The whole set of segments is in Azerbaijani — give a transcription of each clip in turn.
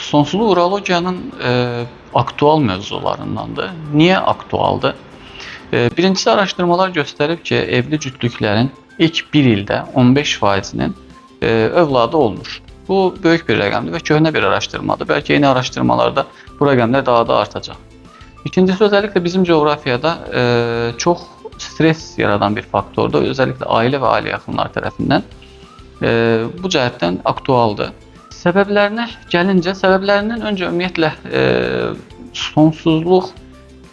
sonsuzluq urologiyanın e, aktual mövzularındandır. Niyə aktualdır? E, birincisi araşdırmalar göstərib ki, evli cütlüklərin ilk 1 ildə 15%-nin e, övladı olmur. Bu böyük bir rəqəmdir və köhnə bir araşdırmadır. Bəlkə yeni araşdırmalarda bu rəqəmlər daha da artacaq. İkincisi özellikle bizim coğrafyada e, çox stres yaradan bir faktordur. Özellikle ailə və ailə yaxınları tərəfindən e, bu cəhətdən aktualdır. Səbəblərinə gəlincə, səbəblərindən öncə ümumiyyətlə e, sonsuzluq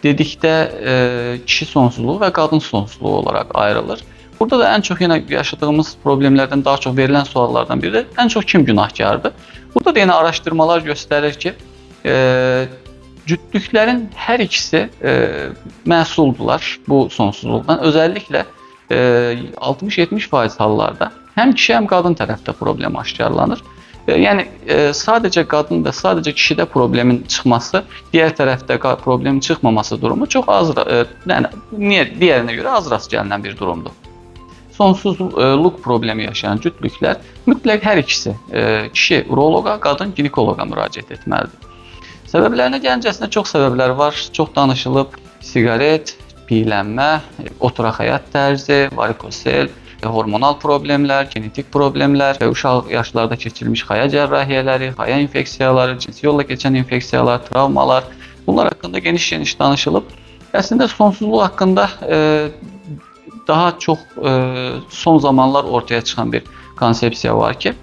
dedikdə e, kişi sonsuzluğu və qadın sonsuzluğu olaraq ayrılır. Burada da ən çox yenə yaşadığımız problemlərdən daha çox verilən suallardan biri də ən çox kim günahkardır? Burada da yenə araşdırmalar göstərir ki, e, cütlüklərin hər ikisi e, məsuldurlar bu sonsuzluqdan. Özəlliklə e, 60-70% hallarda həm kişi həm qadın tərəfdə problem aşkarlanır. E, Yəni e, sadəcə qadın və sadəcə kişidə problemin çıxması, digər tərəfdə problemin çıxmaması durumu çox az, e, yəni niyə digərinə görə az rast gəlinən bir durumdur. Sonsuzluq problemi yaşayan cütlüklər mütləq hər ikisi kişi uroloqa, qadın ginekoloqa müraciət etməlidir. Səbəblərinə gəlincəsinə çox səbəblər var. Çox danışılıb. Siqaret, piylənmə, oturaq həyat tərzi, varikosel, hormonal problemlər, genetik problemlər, uşaq yaşlarda keçirilmiş xaya cərrahiyyələri, xaya infeksiyaları, cinsi yolla keçən infeksiyalar, travmalar, bunlar haqqında geniş-geniş danışılıb. Əslində sonsuzluq haqqında e, daha çox e, son zamanlar ortaya çıxan bir konsepsiya var ki,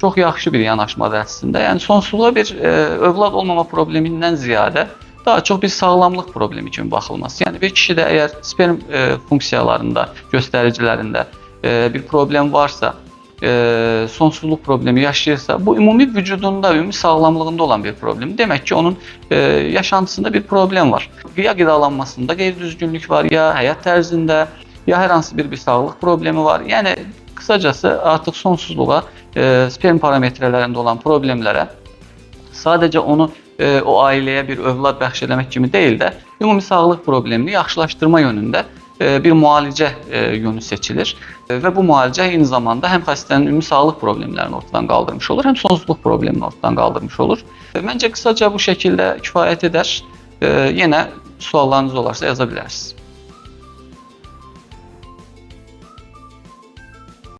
çox yaxşı bir yanaşmadır əslində. Yəni sonsuzluğa bir e, övlad olmama problemindən ziyadə daha çox bir sağlamlıq problemi kimi baxılması. Yəni bir kişidə əgər sperm e, funksiyalarında, göstəricilərində e, bir problem varsa, e, sonsuzluq problemi yaşayırsa, bu ümumi vücudunda, ümumi sağlamlığında olan bir problem. Demək ki, onun e, yaşantısında bir problem var. Ya qidalanmasında qeyri-düzgünlük var, ya həyat tərzində, ya hər hansı bir bir sağlıq problemi var. Yəni qısacası artıq sonsuzluğa, e, sperm parametrələrində olan problemlərə sadəcə onu e, o ailəyə bir övlad bəxş eləmək kimi deyil də, ümumi sağlıq problemini yaxşılaşdırma yönündə bir müalicə e, yönü seçilir E, və bu müalicə eyni zamanda həm xəstənin ümumi sağlıq problemlərini ortadan qaldırmış olur, həm sonsuzluq problemini ortadan qaldırmış olur. E, Məncə qısaca bu şəkildə kifayət edər. E, Yenə suallarınız olarsa yaza bilərsiniz.